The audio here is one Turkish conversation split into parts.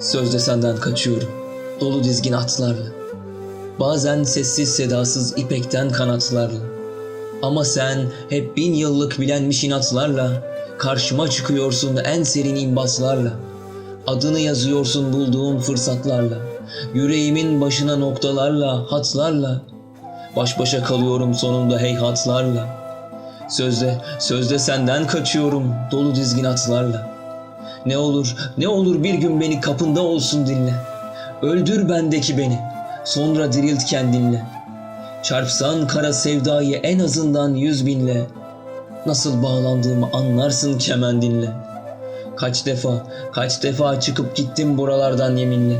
Sözde senden kaçıyorum. Dolu dizgin atlarla. Bazen sessiz sedasız ipekten kanatlarla. Ama sen hep bin yıllık bilenmiş inatlarla karşıma çıkıyorsun en serin imbaslarla. Adını yazıyorsun bulduğun fırsatlarla. Yüreğimin başına noktalarla, hatlarla. Baş başa kalıyorum sonunda heyhatlarla. Sözde, sözde senden kaçıyorum dolu dizgin atlarla. Ne olur, ne olur bir gün beni kapında olsun dinle. Öldür bendeki beni, sonra dirilt kendinle. Çarpsan kara sevdayı en azından yüz binle. Nasıl bağlandığımı anlarsın kemendinle. Kaç defa, kaç defa çıkıp gittim buralardan yeminle.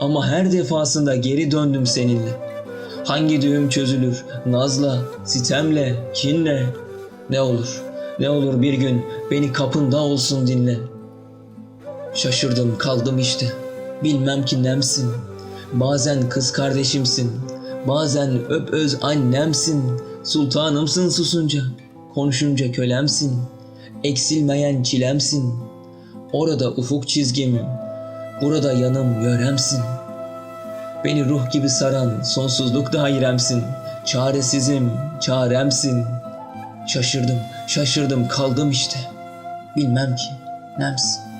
Ama her defasında geri döndüm seninle. Hangi düğüm çözülür? Nazla, sitemle, kinle. Ne olur, ne olur bir gün beni kapında olsun dinle. Şaşırdım kaldım işte. Bilmem ki nemsin. Bazen kız kardeşimsin. Bazen öp öz annemsin. Sultanımsın susunca. Konuşunca kölemsin. Eksilmeyen çilemsin. Orada ufuk çizgim. Burada yanım yöremsin. Beni ruh gibi saran sonsuzluk dairemsin. Çaresizim, çaremsin. Şaşırdım, şaşırdım kaldım işte. Bilmem ki nemsin.